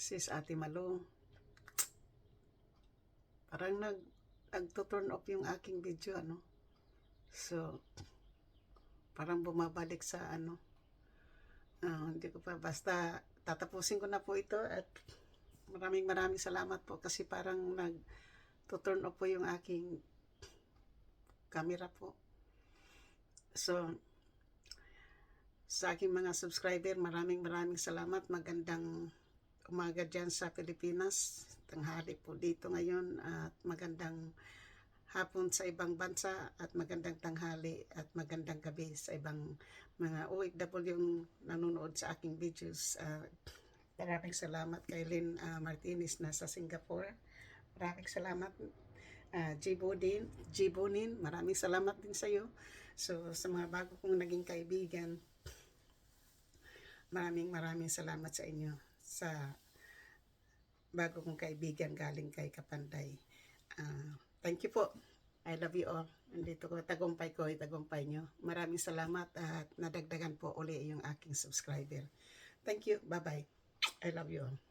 Sis Ate Malo. Parang nag nagto-turn off yung aking video ano. So parang bumabalik sa ano. Ah, hindi ko pa basta tatapusin ko na po ito at maraming maraming salamat po kasi parang nag to-turn off po yung aking camera po. So, sa aking mga subscriber, maraming maraming salamat. Magandang umaga dyan sa Pilipinas. Tanghali po dito ngayon at magandang hapon sa ibang bansa at magandang tanghali at magandang gabi sa ibang mga OFW yung nanonood sa aking videos. Ah, maraming salamat kay Lynn ah, Martinez na sa Singapore. Maraming salamat uh, Jibonin, Jibonin, maraming salamat din sa iyo. So, sa mga bago kong naging kaibigan, maraming maraming salamat sa inyo sa bago kong kaibigan galing kay Kapanday. Ah, thank you po. I love you all. Nandito ko, tagumpay ko, tagumpay nyo. Maraming salamat at nadagdagan po uli yung aking subscriber. Thank you. Bye-bye. I love you all.